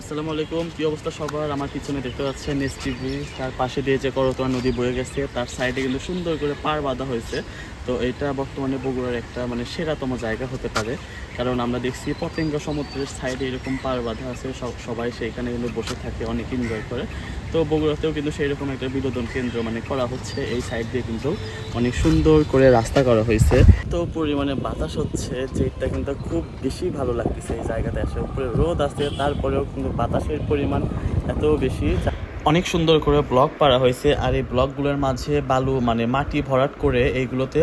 আসসালামু আলাইকুম। কি অবস্থা সবার? আমার পিছনে দেখতে পাচ্ছেন নেস টিভি তার পাশে দিয়ে যে করতোয়া নদী বয়ে গেছে, তার সাইডে কিন্তু সুন্দর করে পার বাঁধা হয়েছে। তো এটা বর্তমানে বগুড়ার একটা মানে সেরাতম জায়গা হতে পারে। কারণ আমরা দেখছি পতেঙ্গা সমুদ্রের সাইডে এরকম পার বাঁধা আছে, সব, সবাই সেইখানে কিন্তু বসে থাকে, অনেক এনজয় করে। তো বগুড়াতেও কিন্তু সেই রকম একটা বিনোদন কেন্দ্র মানে করা হচ্ছে এই সাইড দিয়ে কিন্তু। অনেক সুন্দর করে রাস্তা করা হয়েছে। তো পরিমাণে বাতাস হচ্ছে যেটা কিন্তু খুব বেশি ভালো লাগতেছে এই জায়গাতে এসে। উপরে রোদ আছে, তারপরেও কিন্তু বাতাসের পরিমাণ এত বেশি অনেক সুন্দর করে ব্লক পারা হয়েছে আর এই ব্লকগুলোর মাঝে বালু মানে মাটি ভরাট করে এইগুলোতে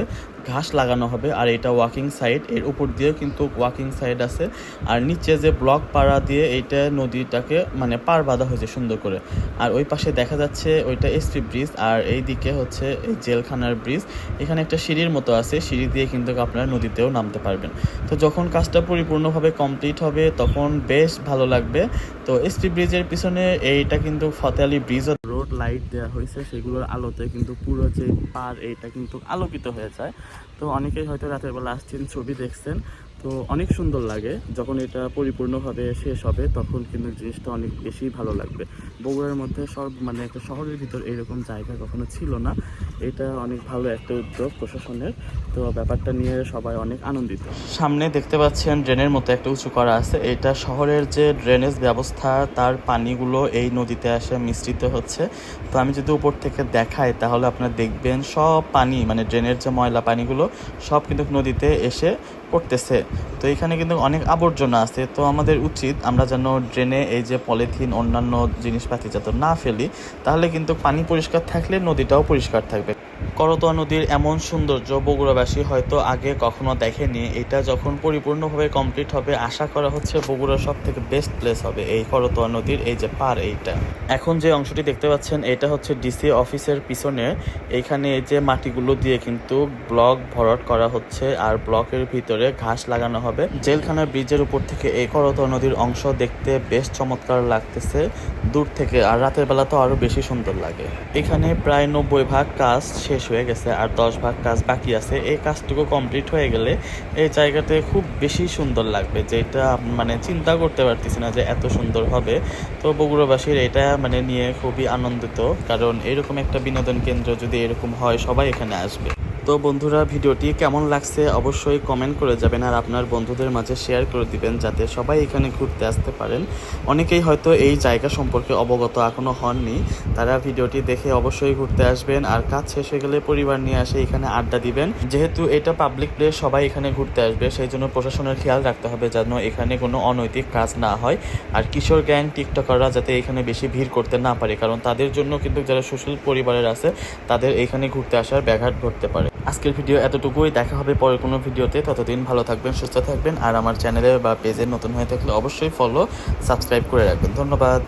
ঘাস লাগানো হবে আর এটা ওয়াকিং সাইড এর উপর দিয়েও কিন্তু ওয়াকিং সাইড আছে। আর নিচে যে ব্লক পাড়া দিয়ে এইটা নদীটাকে মানে পার বাঁধা হয়েছে সুন্দর করে। আর ওই পাশে দেখা যাচ্ছে ওইটা এসপি ব্রিজ আর এই দিকে হচ্ছে এই জেলখানার ব্রিজ এখানে একটা সিঁড়ির মতো আছে, সিঁড়ি দিয়ে কিন্তু আপনারা নদীতেও নামতে পারবেন। তো যখন কাজটা পরিপূর্ণভাবে কমপ্লিট হবে, তখন বেশ ভালো লাগবে। তো এসপি ব্রিজের পিছনে এইটা কিন্তু ফতে আলী ব্রিজ রোড লাইট দেওয়া হয়েছে, সেগুলোর আলোতে কিন্তু পুরো যে পার এইটা কিন্তু আলোকিত হয়ে যায়। তো অনেকেই হয়তো রাতের বেলা আসছেন, ছবি দেখছেন। তো অনেক সুন্দর লাগে। যখন এটা পরিপূর্ণভাবে শেষ হবে, তখন কিন্তু জিনিসটা অনেক বেশি ভালো লাগবে। বগুড়ার মধ্যে সব মানে একটা শহরের ভিতর এরকম জায়গা কখনো ছিল না। এটা অনেক ভালো একটা উদ্যোগ প্রশাসনের। তো ব্যাপারটা নিয়ে সবাই অনেক আনন্দিত। সামনে দেখতে পাচ্ছেন ড্রেনের মতো একটা উঁচু করা আছে। এটা শহরের যে ড্রেনেজ ব্যবস্থা, তার পানিগুলো এই নদীতে আসে মিশ্রিত হচ্ছে। তো আমি যদি উপর থেকে দেখাই, তাহলে আপনারা দেখবেন সব পানি মানে ড্রেনের যে ময়লা পানিগুলো, সব কিন্তু নদীতে এসে পড়তেছে। তো এখানে কিন্তু অনেক আবর্জনা আছে। তো আমাদের উচিত আমরা যেন ড্রেনে এই যে পলিথিন, অন্যান্য জিনিসপাতি যাতে না ফেলি, তাহলে কিন্তু পানি পরিষ্কার থাকলে নদীটাও পরিষ্কার থাকবে। করতোয়া নদীর এমন সৌন্দর্য বগুড়াবাসী হয়তো আগে কখনো দেখেনি। এটা যখন পরিপূর্ণভাবে কমপ্লিট হবে, আশা করা হচ্ছে বগুড়ার সব থেকে বেস্ট প্লেস হবে এই করতোয়া নদীর, এই যে পার এইটা। এখন যে অংশটি দেখতে পাচ্ছেন, এটা হচ্ছে ডিসি অফিসের পিছনে। এইখানে এই যে মাটিগুলো দিয়ে কিন্তু ব্লক ভরাট করা হচ্ছে আর ব্লকের ভিতরে ঘাস লাগানো হবে। জেলখানা ব্রিজের উপর থেকে এই করতোয়া নদীর অংশ দেখতে বেশ চমৎকার লাগতেছে। দূর থেকে আর রাতের বেলা তো আরও বেশি সুন্দর লাগে। এখানে প্রায় নব্বই ভাগ কাজ শেষ হয়ে গেছে আর দশ ভাগ কাজ বাকি আছে। এই কাজটুকু কমপ্লিট হয়ে গেলে এই জায়গাতে খুব বেশি সুন্দর লাগবে, যেটা মানে চিন্তা করতে পারতেছি না যে এত সুন্দর হবে। তো বগুড়াবাসীর এটা মানে নিয়ে খুবই আনন্দিত, কারণ এরকম একটা বিনোদন কেন্দ্র যদি এরকম হয়, সবাই এখানে আসবে। তো বন্ধুরা, ভিডিওটি কেমন লাগছে অবশ্যই কমেন্ট করে যাবেন আর আপনার বন্ধুদের মাঝে শেয়ার করে দিবেন যাতে সবাই এখানে ঘুরতে আসতে পারেন। অনেকেই হয়তো এই জায়গা সম্পর্কে অবগত এখনও হননি। তারা ভিডিওটি দেখে অবশ্যই ঘুরতে আসবেন আর কাজ শেষ হয়ে গেলে পরিবার নিয়ে আসে এখানে আড্ডা দিবেন। যেহেতু এটা পাবলিক প্লেস সবাই এখানে ঘুরতে আসবে, সেই জন্য প্রশাসনের খেয়াল রাখতে হবে যেন এখানে কোনো অনৈতিক কাজ না হয়। আর কিশোর গ্যাং টিকটকাররা যাতে এখানে বেশি ভিড় করতে না পারে, কারণ তাদের জন্য কিন্তু যারা সুশীল পরিবারের আছে, তাদের এখানে ঘুরতে আসার ব্যাঘাত ঘটতে পারে। আজকের ভিডিও এতটুকুই। দেখা হবে পরের কোনো ভিডিওতে। ততদিন ভালো থাকবেন, সুস্থ থাকবেন। আর আমার চ্যানেলে বা পেজে নতুন হয়ে থাকলে অবশ্যই ফলো সাবস্ক্রাইব করে রাখবেন। ধন্যবাদ।